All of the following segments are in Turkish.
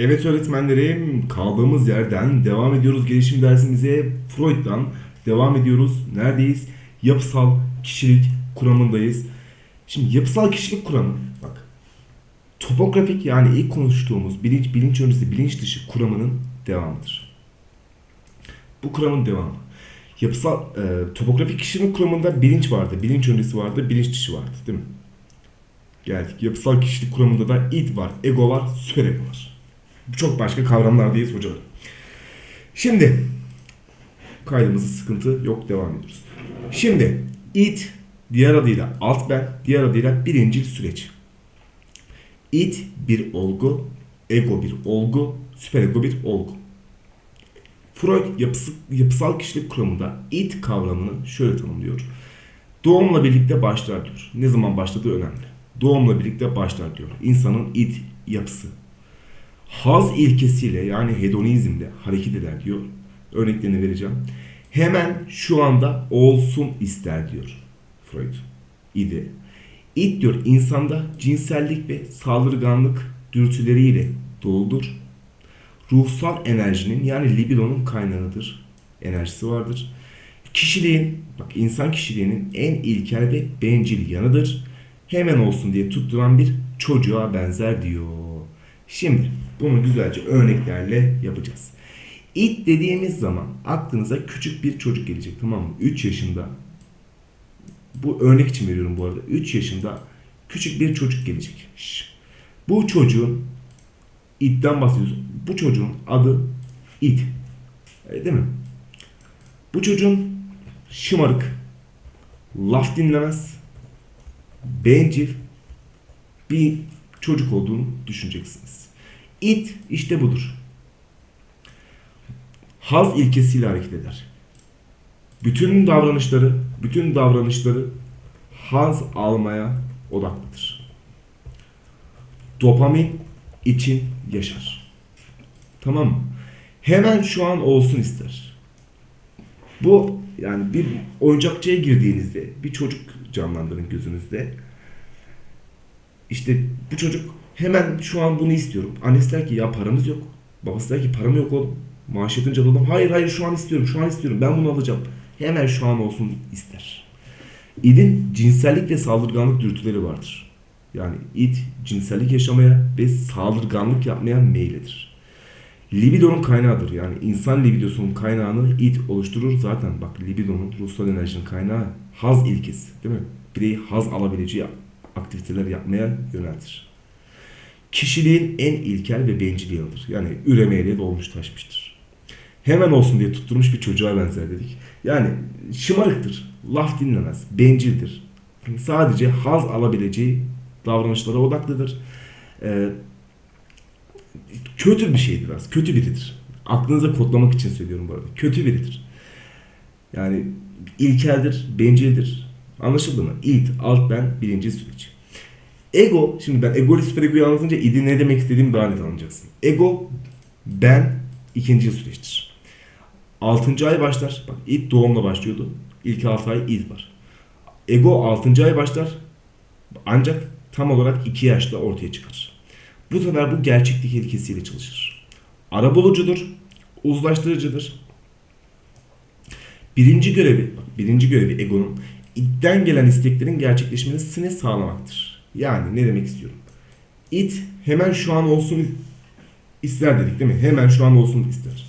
Evet öğretmenlerim kaldığımız yerden devam ediyoruz gelişim dersimize. Freud'dan devam ediyoruz. Neredeyiz? Yapısal kişilik kuramındayız. Şimdi yapısal kişilik kuramı bak. Topografik yani ilk konuştuğumuz bilinç, bilinç öncesi, bilinç dışı kuramının devamıdır. Bu kuramın devamı. Yapısal, e, topografik kişinin kuramında bilinç vardı, bilinç öncesi vardı, bilinç dışı vardı değil mi? Geldik. Yapısal kişilik kuramında da id var, ego var, süperego var. Çok başka kavramlardayız hocam. Şimdi kaydımızda sıkıntı yok devam ediyoruz. Şimdi id diğer adıyla alt ben, diğer adıyla birincil süreç. İd bir olgu, ego bir olgu, süperego bir olgu. Freud yapısı, yapısal kişilik kuramında id kavramını şöyle tanımlıyor. Doğumla birlikte başlar diyor. Ne zaman başladığı önemli. Doğumla birlikte başlar diyor. İnsanın id yapısı. Haz ilkesiyle yani hedonizmle hareket eder diyor. Örneklerini vereceğim. Hemen şu anda olsun ister diyor Freud. İdi. İd diyor insanda cinsellik ve saldırganlık dürtüleriyle doludur. Ruhsal enerjinin yani libidonun kaynağıdır. Enerjisi vardır. Kişiliğin, bak insan kişiliğinin en ilkel ve bencil yanıdır. Hemen olsun diye tutturan bir çocuğa benzer diyor. Şimdi bunu güzelce örneklerle yapacağız. İt dediğimiz zaman aklınıza küçük bir çocuk gelecek tamam mı? 3 yaşında. Bu örnek için veriyorum bu arada. 3 yaşında küçük bir çocuk gelecek. Bu çocuğun İd'den bahsediyoruz. Bu çocuğun adı İd. Öyle değil mi? Bu çocuğun şımarık, laf dinlemez, bencil bir çocuk olduğunu düşüneceksiniz. İt işte budur. Haz ilkesiyle hareket eder. Bütün davranışları, bütün davranışları haz almaya odaklıdır. Dopamin için yaşar. Tamam mı? Hemen şu an olsun ister. Bu yani bir oyuncakçıya girdiğinizde bir çocuk canlandırın gözünüzde. İşte bu çocuk hemen şu an bunu istiyorum. Annesi der ki ya paramız yok. Babası der ki param yok oğlum. Maaş yatınca alalım. Hayır hayır şu an istiyorum. Şu an istiyorum. Ben bunu alacağım. Hemen şu an olsun ister. İdin cinsellik ve saldırganlık dürtüleri vardır. Yani id cinsellik yaşamaya ve saldırganlık yapmaya meyledir. Libidonun kaynağıdır. Yani insan libidosunun kaynağını id oluşturur. Zaten bak libidonun ruhsal enerjinin kaynağı haz ilkesi değil mi? Bireyi haz alabileceği aktiviteler yapmaya yöneltir. Kişiliğin en ilkel ve bencil yanıdır. Yani üremeyle dolmuş taşmıştır. Hemen olsun diye tutturmuş bir çocuğa benzer dedik. Yani şımarıktır, laf dinlemez, bencildir. Sadece haz alabileceği davranışlara odaklıdır. Ee, kötü bir şeydir az, kötü biridir. Aklınıza kodlamak için söylüyorum bu arada. Kötü biridir. Yani ilkeldir, bencildir. Anlaşıldı mı? İd, alt ben, birinci süreç. Ego, şimdi ben ego ile süper egoyu anlatınca idi ne demek istediğimi daha net anlayacaksın. Ego, ben, ikinci süreçtir. Altıncı ay başlar. Bak id doğumla başlıyordu. İlk altı ay id var. Ego altıncı ay başlar. Ancak tam olarak iki yaşta ortaya çıkar. Bu sefer bu gerçeklik ilkesiyle çalışır. Arabulucudur, uzlaştırıcıdır. Birinci görevi, bak, birinci görevi egonun idden gelen isteklerin gerçekleşmesini sağlamaktır. Yani ne demek istiyorum? İt hemen şu an olsun ister dedik değil mi? Hemen şu an olsun ister.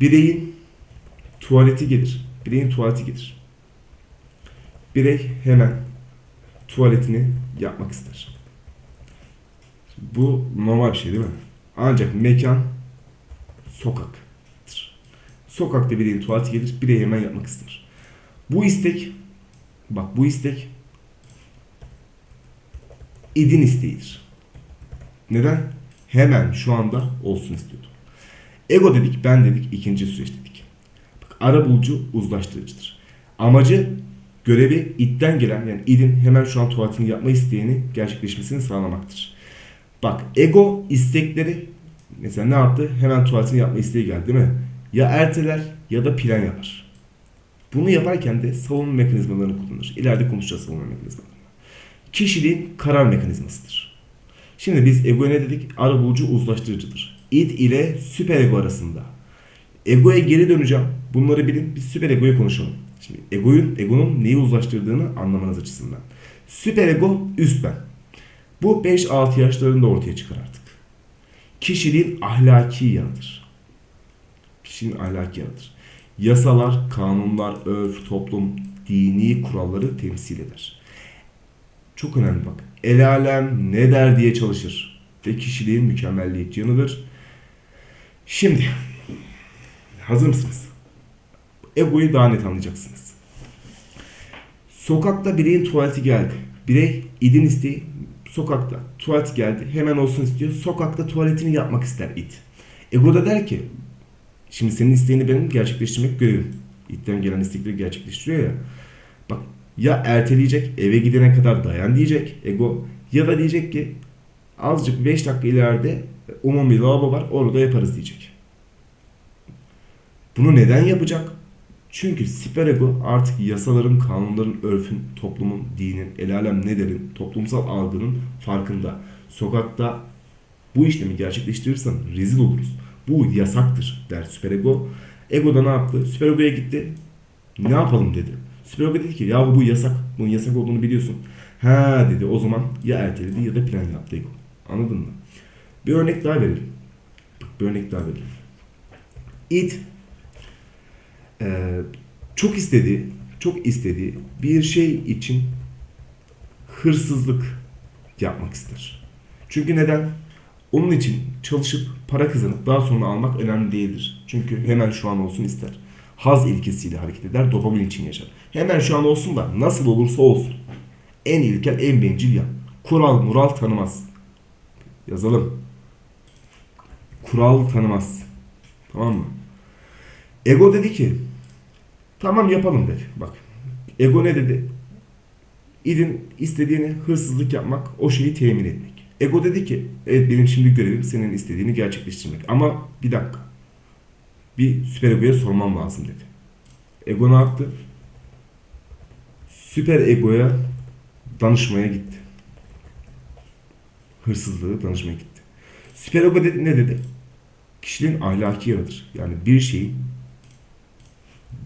Bireyin tuvaleti gelir. Bireyin tuvaleti gelir. Birey hemen tuvaletini yapmak ister. Bu normal bir şey değil mi? Ancak mekan sokaktır. Sokakta bireyin tuvaleti gelir, birey hemen yapmak ister. Bu istek, bak bu istek idin isteğidir. Neden? Hemen şu anda olsun istiyordu. Ego dedik, ben dedik, ikinci süreç dedik. Bak, ara bulucu uzlaştırıcıdır. Amacı görevi idden gelen yani idin hemen şu an tuvaletini yapma isteğini gerçekleşmesini sağlamaktır. Bak ego istekleri mesela ne yaptı? Hemen tuvaletini yapma isteği geldi değil mi? Ya erteler ya da plan yapar. Bunu yaparken de savunma mekanizmalarını kullanır. İleride konuşacağız savunma mekanizmalarını. Kişiliğin karar mekanizmasıdır. Şimdi biz ego ne dedik? Arabulucu uzlaştırıcıdır. id ile süperego arasında. Egoya geri döneceğim. Bunları bilin. Biz süperegoyu konuşalım. Şimdi egoyun, egonun neyi uzlaştırdığını anlamanız açısından. Süperego üst ben. Bu 5-6 yaşlarında ortaya çıkar artık. Kişiliğin ahlaki yanıdır. Kişinin ahlaki yanıdır. Yasalar, kanunlar, örf, toplum, dini kuralları temsil eder. Çok önemli bak. El alem ne der diye çalışır. Ve kişiliğin mükemmelliyetçi yanıdır. Şimdi hazır mısınız? Egoyu daha net anlayacaksınız. Sokakta bireyin tuvaleti geldi. Birey idin isteği sokakta tuvalet geldi. Hemen olsun istiyor. Sokakta tuvaletini yapmak ister it. Ego da der ki şimdi senin isteğini benim gerçekleştirmek görevim. İtten gelen istekleri gerçekleştiriyor ya. Bak ya erteleyecek eve gidene kadar dayan diyecek ego ya da diyecek ki azıcık 5 dakika ileride umumi lavabo var orada yaparız diyecek. Bunu neden yapacak? Çünkü süperego artık yasaların, kanunların, örfün, toplumun, dinin, el alem ne derin, toplumsal algının farkında. Sokakta bu işlemi gerçekleştirirsen rezil oluruz. Bu yasaktır der süperego. Ego da ne yaptı? Süperego'ya gitti. Ne yapalım dedi. Süperego dedi ki ya bu yasak. Bunun yasak olduğunu biliyorsun. Ha dedi o zaman ya erteledi ya da plan yaptı. Anladın mı? Bir örnek daha verelim. Bir örnek daha verelim. It ee, çok istediği, çok istediği bir şey için hırsızlık yapmak ister. Çünkü neden? Onun için çalışıp para kazanıp daha sonra almak önemli değildir. Çünkü hemen şu an olsun ister. Haz ilkesiyle hareket eder, dopamin için yaşar. Hemen şu an olsun da nasıl olursa olsun. En ilkel, en bencil yan. Kural, mural tanımaz. Yazalım. Kural tanımaz. Tamam mı? Ego dedi ki tamam yapalım dedi. Bak Ego ne dedi? İdin istediğini hırsızlık yapmak, o şeyi temin etmek. Ego dedi ki evet benim şimdi görevim senin istediğini gerçekleştirmek. Ama bir dakika. Bir süper egoya sormam lazım dedi. Ego ne? Süper egoya danışmaya gitti. Hırsızlığı danışmaya gitti. Süper ego dedi, ne dedi? Kişinin ahlaki yanıdır. Yani bir şeyin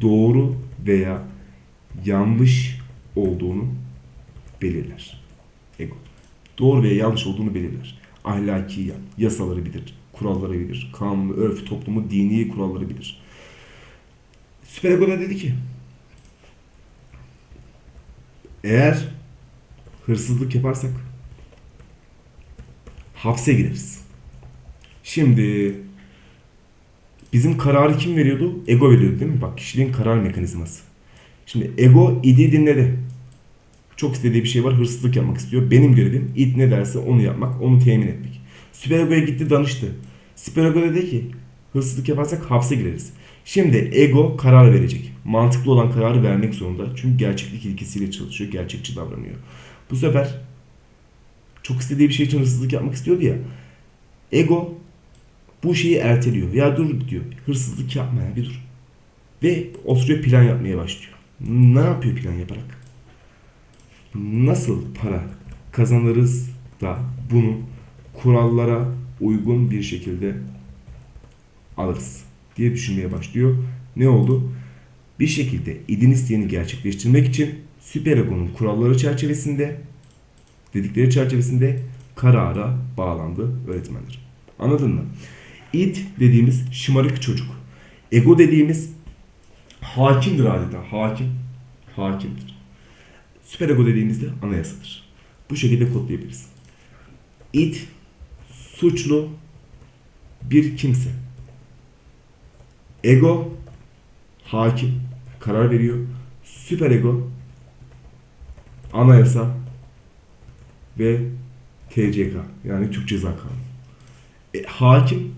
doğru veya yanlış olduğunu belirler. Ego. Doğru veya yanlış olduğunu belirler. Ahlaki yan, yasaları bilir, kuralları bilir, kanunu, örf, toplumu, dini kuralları bilir. Süper Ego da dedi ki eğer hırsızlık yaparsak hapse gireriz. Şimdi Bizim kararı kim veriyordu? Ego veriyordu değil mi? Bak kişiliğin karar mekanizması. Şimdi ego idi dinledi. Çok istediği bir şey var. Hırsızlık yapmak istiyor. Benim görevim id ne derse onu yapmak, onu temin etmek. Süper egoya gitti danıştı. Süper ego dedi ki hırsızlık yaparsak hapse gireriz. Şimdi ego karar verecek. Mantıklı olan kararı vermek zorunda. Çünkü gerçeklik ilkesiyle çalışıyor. Gerçekçi davranıyor. Bu sefer çok istediği bir şey için hırsızlık yapmak istiyordu ya. Ego bu şeyi erteliyor. Ya dur diyor. Hırsızlık yapma ya bir dur. Ve oturuyor plan yapmaya başlıyor. Ne yapıyor plan yaparak? Nasıl para kazanırız da bunu kurallara uygun bir şekilde alırız diye düşünmeye başlıyor. Ne oldu? Bir şekilde idin isteğini gerçekleştirmek için süper egonun kuralları çerçevesinde dedikleri çerçevesinde karara bağlandı öğretmenler. Anladın mı? It dediğimiz şımarık çocuk. Ego dediğimiz hakimdir adeta. Hakim. Hakimdir. Süper ego dediğimizde anayasadır. Bu şekilde kodlayabiliriz. It suçlu bir kimse. Ego hakim karar veriyor. Süper ego anayasa ve TCK yani Türk Ceza Kanunu. E, hakim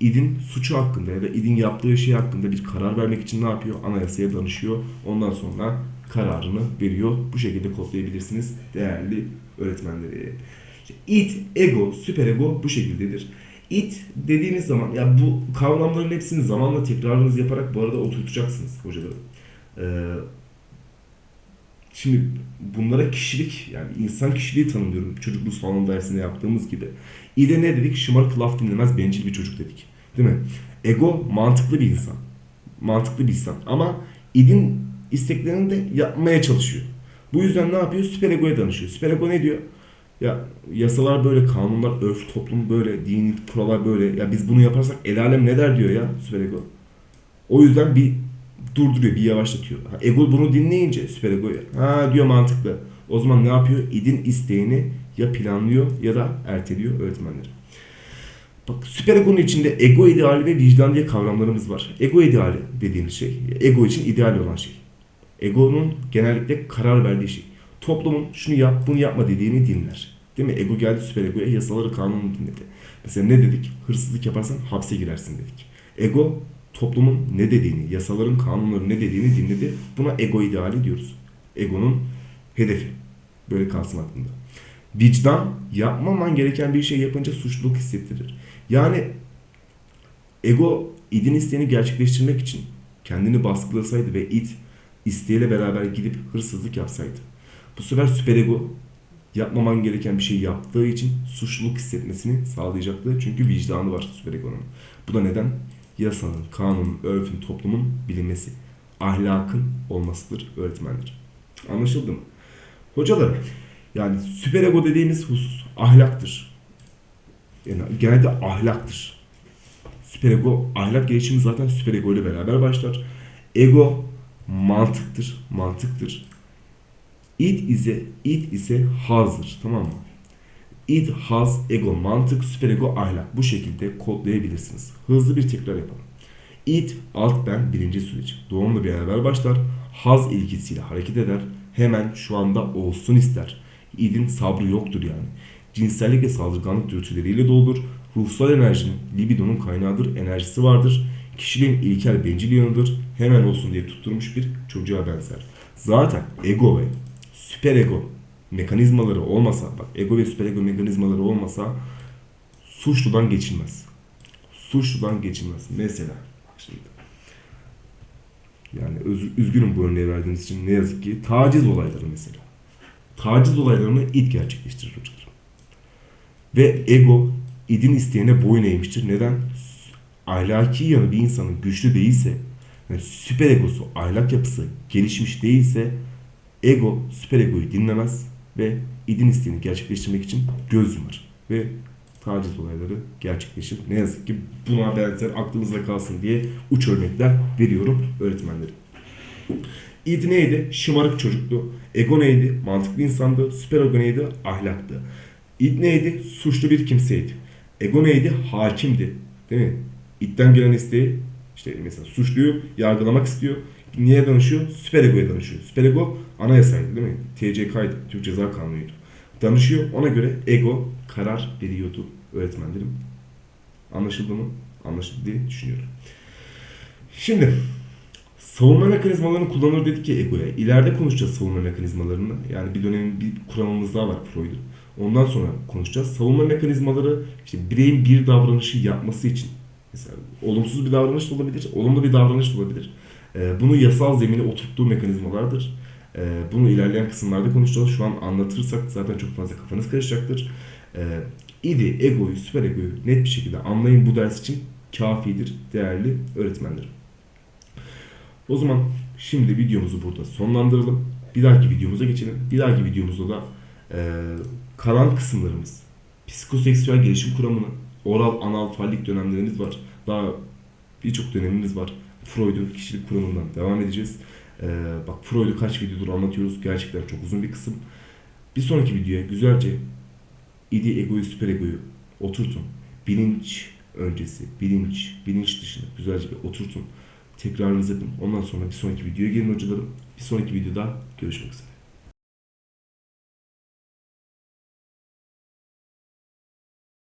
İD'in suçu hakkında ya da İD'in yaptığı şey hakkında bir karar vermek için ne yapıyor? Anayasaya danışıyor. Ondan sonra kararını veriyor. Bu şekilde kodlayabilirsiniz değerli öğretmenleri. İd, ego, süperego bu şekildedir. It dediğiniz zaman ya bu kavramların hepsini zamanla tekrarınız yaparak bu arada oturtacaksınız hocalarım. Ee, Şimdi bunlara kişilik yani insan kişiliği tanımlıyorum. Çocukluğu salonu dersinde yaptığımız gibi. İde ne dedik? Şımarık laf dinlemez bencil bir çocuk dedik. Değil mi? Ego mantıklı bir insan. Mantıklı bir insan. Ama idin isteklerini de yapmaya çalışıyor. Bu yüzden ne yapıyor? Süper egoya danışıyor. Süper ego ne diyor? Ya yasalar böyle, kanunlar, örf, toplum böyle, dini kurallar böyle. Ya biz bunu yaparsak el alem ne der diyor ya süper ego. O yüzden bir durduruyor, bir yavaşlatıyor. Ha, ego bunu dinleyince süper egoya. Ha diyor mantıklı. O zaman ne yapıyor? İdin isteğini ya planlıyor ya da erteliyor öğretmenleri. Bak süper egonun içinde ego ideali ve vicdan diye kavramlarımız var. Ego ideali dediğimiz şey, ego için ideal olan şey. Egonun genellikle karar verdiği şey. Toplumun şunu yap, bunu yapma dediğini dinler. Değil mi? Ego geldi süper egoya, yasaları, kanunu dinledi. Mesela ne dedik? Hırsızlık yaparsan hapse girersin dedik. Ego toplumun ne dediğini, yasaların, kanunların ne dediğini dinledi. Buna ego ideali diyoruz. Egonun hedefi. Böyle kalsın aklında. Vicdan yapmaman gereken bir şey yapınca suçluluk hissettirir. Yani ego idin isteğini gerçekleştirmek için kendini baskılasaydı ve id isteğiyle beraber gidip hırsızlık yapsaydı. Bu sefer süperego yapmaman gereken bir şey yaptığı için suçluluk hissetmesini sağlayacaktı. Çünkü vicdanı var süperegonun. Bu da neden? Yasanın, kanunun, örfün, toplumun bilinmesi. Ahlakın olmasıdır öğretmenler. Anlaşıldı mı? Hocalarım, yani süperego dediğimiz husus ahlaktır. Yani genelde ahlaktır. Süperego, ahlak gelişimi zaten süperego ile beraber başlar. Ego mantıktır, mantıktır. İd ise id ise hazdır. Tamam mı? İd, haz, ego, mantık, süperego, ahlak. Bu şekilde kodlayabilirsiniz. Hızlı bir tekrar yapalım. İd, alt ben birinci süreç. Doğumla beraber başlar. Haz ilgisiyle hareket eder. Hemen şu anda olsun ister. İdin sabrı yoktur yani. Cinsellik ve saldırganlık dürtüleriyle doludur. Ruhsal enerjinin, libidonun kaynağıdır, enerjisi vardır. Kişiliğin ilkel bencil yanıdır. Hemen olsun diye tutturmuş bir çocuğa benzer. Zaten ego ve süper ego mekanizmaları olmasa, bak ego ve süper ego mekanizmaları olmasa suçludan geçilmez. Suçludan geçilmez. Mesela bak şimdi. Yani öz- üzgünüm bu örneği verdiğiniz için ne yazık ki taciz olayları mesela. Taciz olaylarını id gerçekleştirir hocalar. Ve ego idin isteğine boyun eğmiştir. Neden? Ahlaki yanı bir insanın güçlü değilse, yani süper egosu, ahlak yapısı gelişmiş değilse ego süper egoyu dinlemez ve idin isteğini gerçekleştirmek için göz yumar. Ve taciz olayları gerçekleşir. Ne yazık ki buna benzer aklınızda kalsın diye uç örnekler veriyorum öğretmenlerim. İd neydi? Şımarık çocuktu. Ego neydi? Mantıklı insandı. Süper ego neydi? Ahlaktı. İd neydi? Suçlu bir kimseydi. Ego neydi? Hakimdi. Değil mi? İdden gelen isteği işte mesela suçluyu yargılamak istiyor. Niye danışıyor? Süper egoya danışıyor. Süper ego anayasaydı değil mi? TCK'ydı. Türk Ceza Kanunu'ydu. Danışıyor. Ona göre ego karar veriyordu öğretmenlerim. Anlaşıldı mı? Anlaşıldı diye düşünüyorum. Şimdi savunma mekanizmalarını kullanır dedik ya egoya. İleride konuşacağız savunma mekanizmalarını. Yani bir dönemin bir kuramımız daha var Freud'un. Ondan sonra konuşacağız. Savunma mekanizmaları işte bireyin bir davranışı yapması için mesela olumsuz bir davranış da olabilir, olumlu bir davranış da olabilir. Ee, bunu yasal zemine oturttuğu mekanizmalardır. Ee, bunu ilerleyen kısımlarda konuşacağız. Şu an anlatırsak zaten çok fazla kafanız karışacaktır. Ee, idi, egoyu, süper egoyu net bir şekilde anlayın bu ders için kafidir değerli öğretmenlerim. O zaman şimdi videomuzu burada sonlandıralım. Bir dahaki videomuza geçelim. Bir dahaki videomuzda da e, kalan kısımlarımız, psikoseksüel gelişim kuramını, oral, anal, fallik dönemlerimiz var. Daha birçok dönemimiz var. Freud'un kişilik kuramından devam edeceğiz. E, bak Freud'u kaç videodur anlatıyoruz. Gerçekten çok uzun bir kısım. Bir sonraki videoya güzelce idi, egoyu, süper egoyu oturtun. Bilinç öncesi, bilinç, bilinç dışında güzelce bir oturtun. Tekrarınızı yapın. Ondan sonra bir sonraki videoya gelin hocalarım. Bir sonraki videoda görüşmek üzere.